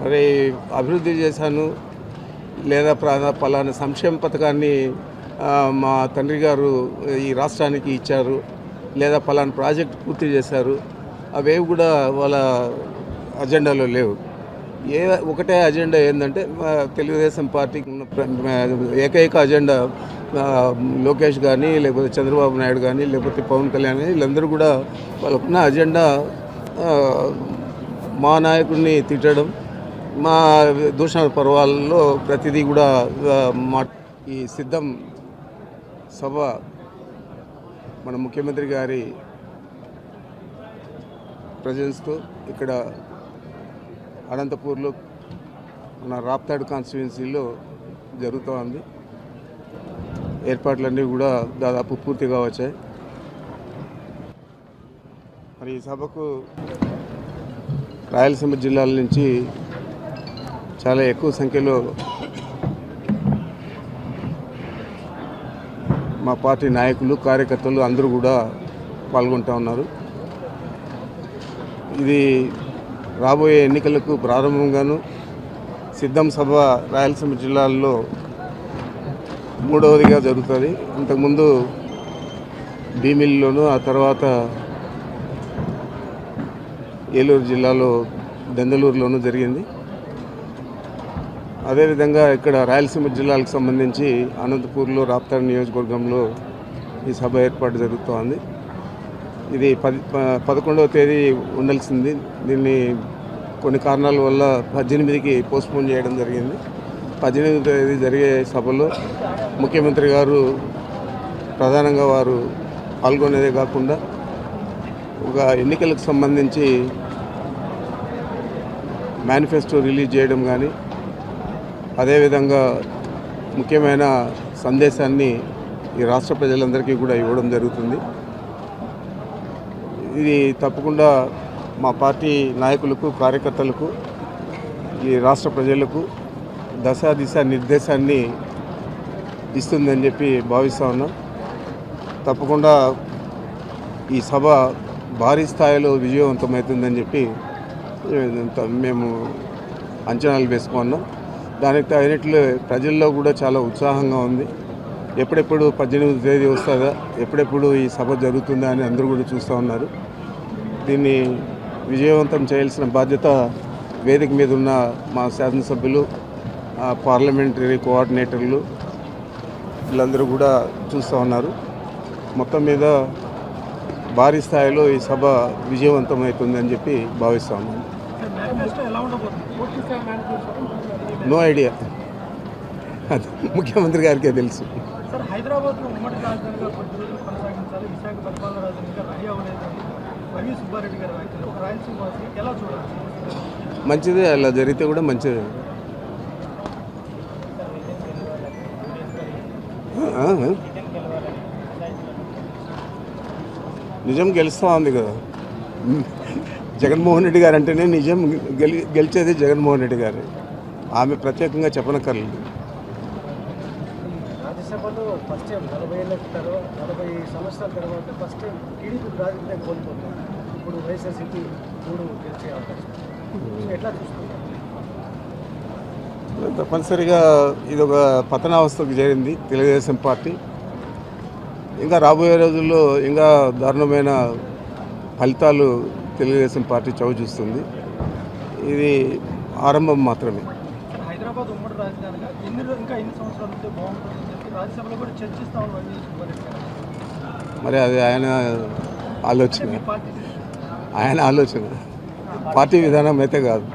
మరి అభివృద్ధి చేశాను లేదా ప్రా- పలానా సంక్షేమ పథకాన్ని మా తండ్రి గారు ఈ రాష్ట్రానికి ఇచ్చారు లేదా పలానా ప్రాజెక్ట్ పూర్తి చేశారు అవేవి కూడా వాళ్ళ అజెండాలో లేవు. ఏ ఒకటే అజెండా ఏంటంటే తెలుగుదేశం పార్టీకి ఉన్న ఏకైక అజెండా లోకేష్ కానీ లేకపోతే చంద్రబాబు నాయుడు కానీ లేకపోతే పవన్ కళ్యాణ్ కానీ వీళ్ళందరూ కూడా వాళ్ళకున్న అజెండా మా నాయకుడిని తిట్టడం మా దూషణ పర్వాలలో ప్రతిదీ కూడా మా ఈ సిద్ధం సభ మన ముఖ్యమంత్రి గారి ప్రజెన్స్తో ఇక్కడ అనంతపూర్లో మన రాప్తాడు కాన్స్టిట్యున్సీలో జరుగుతూ ఉంది. ఏర్పాట్లన్నీ కూడా దాదాపు పూర్తిగా వచ్చాయి. మరి ఈ సభకు రాయలసీమ జిల్లాల నుంచి చాలా ఎక్కువ సంఖ్యలో మా పార్టీ నాయకులు కార్యకర్తలు అందరూ కూడా పాల్గొంటూ ఉన్నారు. ఇది రాబోయే ఎన్నికలకు ప్రారంభంగాను సిద్ధం సభ రాయలసీమ జిల్లాల్లో మూడవదిగా జరుగుతుంది. ఇంతకుముందు భీమిలిలోను ఆ తర్వాత ఏలూరు జిల్లాలో దెందలూరులోనూ జరిగింది. అదేవిధంగా ఇక్కడ రాయలసీమ జిల్లాలకు సంబంధించి అనంతపూర్లో రాప్తాడు నియోజకవర్గంలో ఈ సభ ఏర్పాటు జరుగుతోంది. ఇది పది పదకొండవ తేదీ ఉండాల్సింది. దీన్ని కొన్ని కారణాల వల్ల పద్దెనిమిదికి పోస్ట్పోన్ చేయడం జరిగింది. పద్దెనిమిది తేదీ జరిగే సభలో ముఖ్యమంత్రి గారు ప్రధానంగా వారు పాల్గొనేదే కాకుండా ఒక ఎన్నికలకు సంబంధించి మేనిఫెస్టో రిలీజ్ చేయడం కానీ అదేవిధంగా ముఖ్యమైన సందేశాన్ని ఈ రాష్ట్ర ప్రజలందరికీ కూడా ఇవ్వడం జరుగుతుంది. ఇది తప్పకుండా మా పార్టీ నాయకులకు కార్యకర్తలకు ఈ రాష్ట్ర ప్రజలకు దశా దిశ నిర్దేశాన్ని ఇస్తుందని చెప్పి భావిస్తూ ఉన్నాం. తప్పకుండా ఈ సభ భారీ స్థాయిలో విజయవంతమవుతుందని చెప్పి మేము అంచనాలు వేసుకున్నాం. దానికి తగినట్లు ప్రజల్లో కూడా చాలా ఉత్సాహంగా ఉంది. ఎప్పుడెప్పుడు పద్దెనిమిది తేదీ వస్తుందా ఎప్పుడెప్పుడు ఈ సభ జరుగుతుందా అని అందరూ కూడా చూస్తూ ఉన్నారు. దీన్ని విజయవంతం చేయాల్సిన బాధ్యత వేదిక మీద ఉన్న మా శాసనసభ్యులు ఆ, పార్లమెంటరీ కోఆర్డినేటర్లు వీళ్ళందరూ కూడా చూస్తూ ఉన్నారు. మొత్తం మీద భారీ స్థాయిలో ఈ సభ విజయవంతం అవుతుందని చెప్పి భావిస్తాము నో ఐడియా అది ముఖ్యమంత్రి గారికే తెలుసు. మంచిదే అలా జరిగితే కూడా మంచిదే. నిజం గెలుస్తూ ఉంది కదా. జగన్మోహన్ రెడ్డి గారు అంటేనే నిజం గెలి గెలిచేది జగన్మోహన్ రెడ్డి గారు. ఆమె ప్రత్యేకంగా చెప్పనక్కర్లేదు. రాజ్యసభలో ఫస్ట్ టైం నలభై ఏళ్ళ తర్వాత నలభై సంవత్సరాల తర్వాత ఫస్ట్ టైం టీడీపీ ప్రాతినిధ్యం కోల్పోతుంది ఇప్పుడు వైఎస్ఆర్సీపీ మూడు గెలిచే అవకాశం. సో ఎట్లా చూస్తున్నారు తప్పనిసరిగా ఇది ఒక పతనావస్థకు చేరింది తెలుగుదేశం పార్టీ. ఇంకా రాబోయే రోజుల్లో ఇంకా దారుణమైన ఫలితాలు తెలుగుదేశం పార్టీ చవి చూస్తుంది ఇది ఆరంభం మాత్రమే. హైదరాబాద్ ఉమ్మడి రాజధానిగా ఎన్ని ఇంకా ఎన్ని సంవత్సరాలు ఉంటే బాగుంటుందని చెప్పి రాజ్యసభలో కూడా చర్చిస్తామని గారు మరి అది ఆయన ఆలోచన. ఆయన ఆలోచన. పార్టీ విధానం అయితే కాదు.